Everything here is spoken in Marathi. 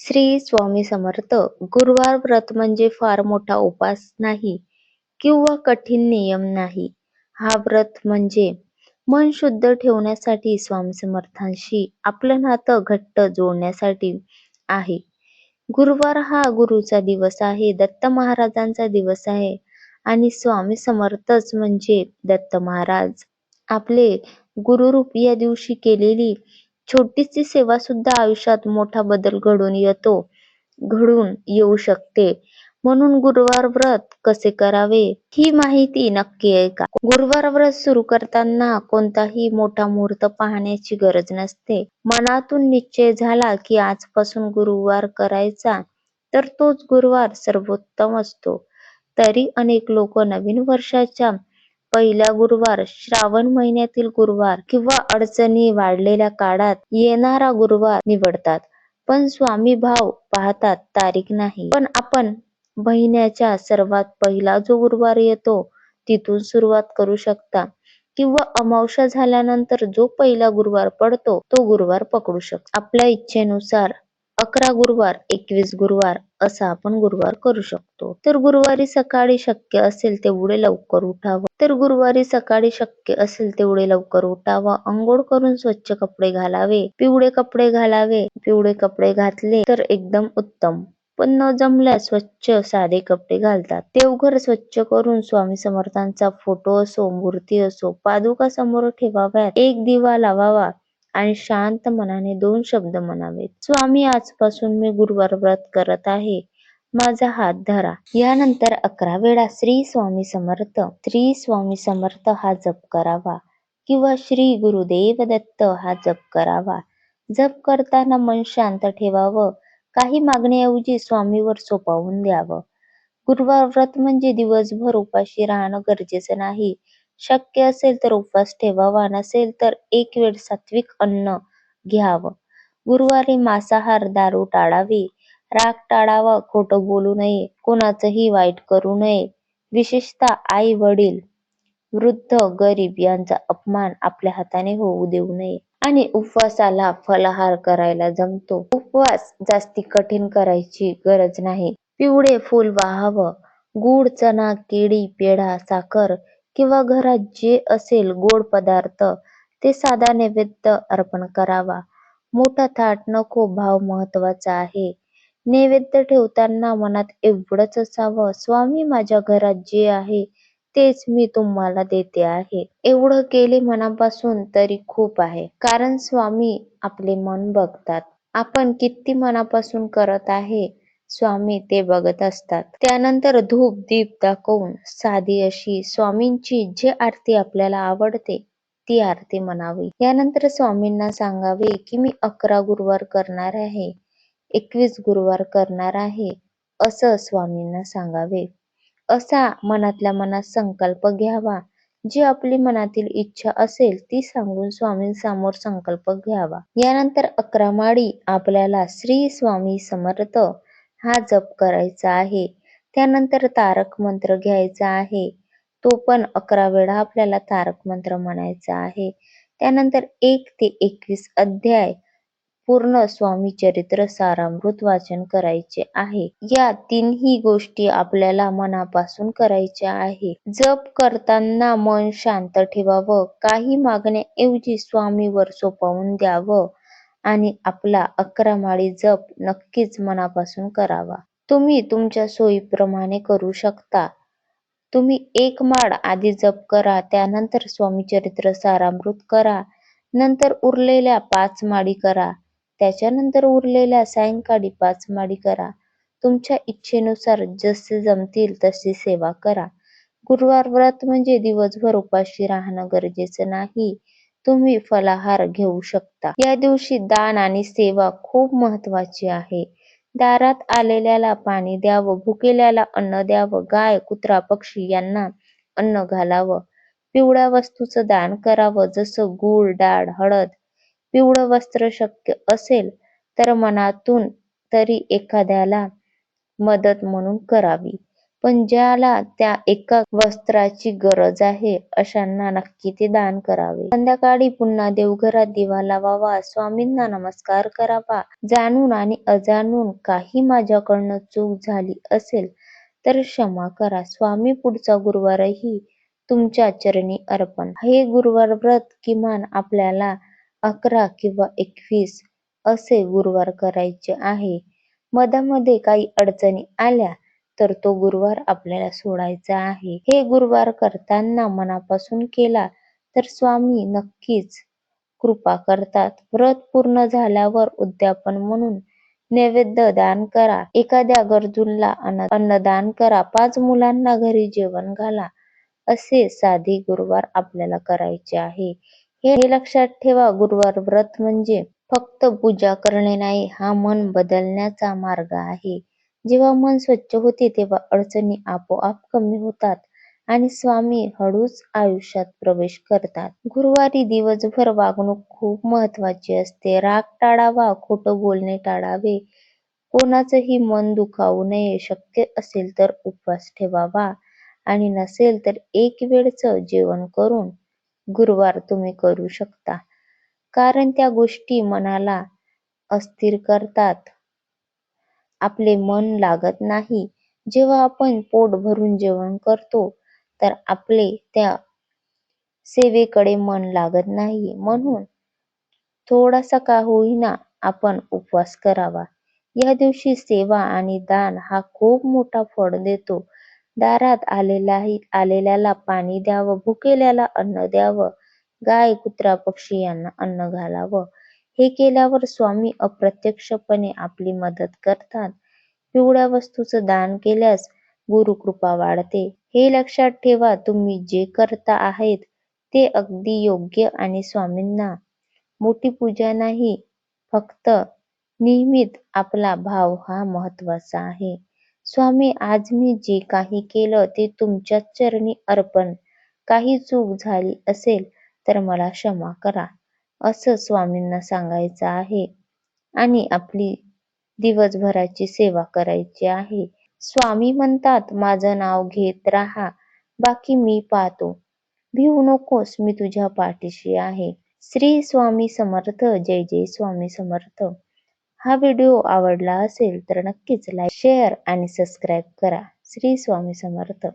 श्री स्वामी समर्थ गुरुवार व्रत म्हणजे फार मोठा उपास नाही किंवा कठीण नियम नाही. हा व्रत म्हणजे मन शुद्ध ठेवण्यासाठी स्वामी समर्थांशी आपलं नातं घट्ट जोडण्यासाठी आहे. गुरुवार हा गुरुचा दिवस आहे दत्त महाराजांचा दिवस आहे आणि स्वामी समर्थच म्हणजे दत्त महाराज. आपले गुरुरूप या दिवशी केलेली छोटीशी सेवा सुद्धा आयुष्यात मोठा बदल घडून येतो घडून येऊ शकते. म्हणून गुरुवार व्रत कसे करावे ही माहिती नक्की ऐका. गुरुवार व्रत सुरू करताना कोणताही मोठा मुहूर्त पाहण्याची गरज नसते. मनातून निश्चय झाला की आजपासून गुरुवार करायचा तर तोच गुरुवार सर्वोत्तम असतो. तरी अनेक लोक नवीन वर्षाच्या पहिला गुरुवार श्रावण महिन्यातील गुरुवार किंवा अडचणी वाढलेल्या काळात येणारा गुरुवार निवडतात. पण स्वामी भाव पाहतात तारीख नाही. पण आपण महिन्याच्या सर्वात पहिला जो गुरुवार येतो तिथून सुरुवात करू शकता. किंवा अमावस्या झाल्यानंतर जो पहिला गुरुवार पडतो तो गुरुवार पकडू शकता. आपल्या इच्छेनुसार अकरा गुरुवार एकवीस गुरुवार असा आपण गुरुवार करू शकतो. तर गुरुवारी सकाळी शक्य असेल तेवढे लवकर उठावं. तर गुरुवारी सकाळी शक्य असेल तेवढे लवकर उठावं. अंघोळ करून स्वच्छ कपडे घालावे. पिवळे कपडे घालावे. पिवळे कपडे घातले तर एकदम उत्तम. पण न जमल्यास स्वच्छ साधे कपडे घालतात. देवघर स्वच्छ करून स्वामी समर्थांचा फोटो असो मूर्ती असो पादुका समोर ठेवाव्यात. एक दिवा लावावा. आणि शांत मनाने दोन शब्द म्हणावेत स्वामी आजपासून मी गुरुवार व्रत करत आहे. माझा हात धरा. यानंतर अकरा वेळा श्री स्वामी समर्थ. श्री स्वामी समर्थ हा जप करावा किंवा श्री गुरुदेव दत्त हा जप करावा. जप करताना मन शांत ठेवावं. काही मागण्याऐवजी स्वामीवर सोपावून द्यावं. गुरुवार व्रत म्हणजे दिवसभर उपाशी राहणं गरजेचं नाही. शक्य असेल तर उपवास ठेवावा नसेल तर एक वेळ सात्विक अन्न घ्यावं. गुरुवारी मांसाहार दारू टाळावी. राग टाळावा खोटं बोलू नये कोणाचंही वाईट करू नये. विशेषतः आई वडील वृद्ध गरीब यांचा अपमान आपल्या हाताने होऊ देऊ नये. आणि उपवासाला फलाहार करायला जमतो. उपवास जास्ती कठीण करायची गरज नाही. पिवळे फूल वाहावं. गुड चणा केळी पेढा साखर किंवा घरात जे असेल गोड पदार्थ ते साधा नैवेद्य अर्पण करावा. मोठा थाट नको भाव महत्त्वाचा आहे. नैवेद्य ठेवताना मनात एवढंच असावं स्वामी माझ्या घरात जे आहे तेच मी तुम्हाला देते आहे. एवढं केले मनापासून तरी खूप आहे. कारण स्वामी आपले मन बघतात. आपण किती मनापासून करत आहे स्वामी ते बघत असतात. त्यानंतर धूप दीप दाखवून साधी अशी स्वामींची जे आरती आपल्याला आवडते ती आरती म्हणावी. यानंतर स्वामींना सांगावे की मी अकरा गुरुवार करणार आहे एकवीस गुरुवार करणार आहे असं स्वामींना सांगावे. असा मनातल्या मनात संकल्प घ्यावा. जी आपली मनातील इच्छा असेल ती सांगून स्वामींसमोर संकल्प घ्यावा. यानंतर अकरा माळी आपल्याला श्री स्वामी समर्थ हा जप करायचा आहे. त्यानंतर तारक मंत्र घ्यायचा आहे. तो पण अकरा वेळा आपल्याला तारक मंत्र म्हणायचा आहे. त्यानंतर एक ते एकवीस अध्याय पूर्ण स्वामी चरित्र सारामृत वाचन करायचे आहे. या तीनही गोष्टी आपल्याला मनापासून करायच्या आहे. जप करताना मन शांत ठेवावं. काही मागण्याऐवजी स्वामीवर सोपवून द्यावं. आणि आपला अकरा माळी जप नक्कीच मनापासून करावा. तुम्ही तुमच्या सोयीप्रमाणे करू शकता. तुम्ही एक माळ आधी जप करा त्यानंतर स्वामी चरित्र सारामृत करा नंतर उरलेल्या पाच माळी करा त्याच्यानंतर उरलेल्या सायंकाळी पाच माळी करा. तुमच्या इच्छेनुसार जसे जमतील तशी सेवा करा. गुरुवार व्रत म्हणजे दिवसभर उपाशी राहणं गरजेचं नाही. तुम्ही फलाहार घेऊ शकता. या दिवशी दान आणि सेवा खूप महत्वाची आहे. दारात आलेल्याला पाणी द्यावं भुकेल्याला अन्न द्यावं गाय कुत्रा पक्षी यांना अन्न घालावं. पिवळ्या वस्तूचं दान करावं जसं गूळ डाळ हळद. पिवळं वस्त्र शक्य असेल तर मनातून तरी एखाद्याला मदत म्हणून करावी. पण ज्याला त्या एका वस्त्राची गरज आहे अशांना नक्की ते दान करावे. संध्याकाळी पुन्हा देवघरात दिवा लावावा, स्वामींना नमस्कार करावा. जाणून आणि अजाणून काही माझ्याकडनं चूक झाली असेल तर क्षमा करा. स्वामी पुढचा गुरुवारही तुमच्या चरणी अर्पण. हे गुरुवार व्रत किमान आपल्याला अकरा किंवा एकवीस असे गुरुवार करायचे आहे. मधामध्ये काही अडचणी आल्या तर तो गुरुवार आपल्याला सोडायचा आहे. हे गुरुवार करताना मनापासून केला तर स्वामी नक्कीच कृपा करतात. व्रत पूर्ण झाल्यावर उद्यापन म्हणून नैवेद्य दान करा. एखाद्या गरजूंना अन्नदान करा. पाच मुलांना घरी जेवण घाला. असे साधे गुरुवार आपल्याला करायचे आहे. हे लक्षात ठेवा गुरुवार व्रत म्हणजे फक्त पूजा करणे नाही, हा मन बदलण्याचा मार्ग आहे. जेव्हा मन स्वच्छ होते तेव्हा अडचणी आपोआप कमी होतात आणि स्वामी हळूच आयुष्यात प्रवेश करतात. गुरुवारी दिवसभर वागणूक खूप महत्त्वाची असते. राग टाळावा, खोटं बोलणे टाळावे, कोणाचंही मन दुखावू नये. शक्य असेल तर उपवास ठेवावा आणि नसेल तर एक वेळचं जेवण करून गुरुवार तुम्ही करू शकता. कारण त्या गोष्टी मनाला अस्थिर करतात. आपले मन लागत नाही. जेव्हा आपण पोट भरून जेवण करतो तर आपले त्या सेवेकडे मन लागत नाही. म्हणून थोडासा का होईना आपण उपवास करावा. या दिवशी सेवा आणि दान हा खूप मोठा फळ देतो. दारात आलेल्याला पाणी द्यावं, भुकेल्याला अन्न द्यावं, गाय, कुत्रा, पक्षी यांना अन्न घालावं. हे केल्यावर स्वामी अप्रत्यक्षपणे आपली मदत करतात. पिवळ्या वस्तूचं दान केल्यास गुरुकृपा वाढते. हे लक्षात ठेवा तुम्ही जे करता आहेत ते अगदी योग्य आणि स्वामींना मोठी पूजा नाही, फक्त नियमित आपला भाव हा महत्त्वाचा आहे. स्वामी आज मी जे काही केलं ते तुमच्या चरणी अर्पण. काही चूक झाली असेल तर मला क्षमा करा, असं स्वामींना सांगायचं आहे आणि आपली दिवसभराची सेवा करायची आहे. स्वामी म्हणतात माझं नाव घेत राहा, बाकी मी पाहतो. भिवू नकोस, मी तुझ्या पाठीशी आहे. श्री स्वामी समर्थ. जय जय स्वामी समर्थ. हा व्हिडिओ आवडला असेल तर नक्कीच लाईक, शेअर आणि सबस्क्राईब करा. श्री स्वामी समर्थ.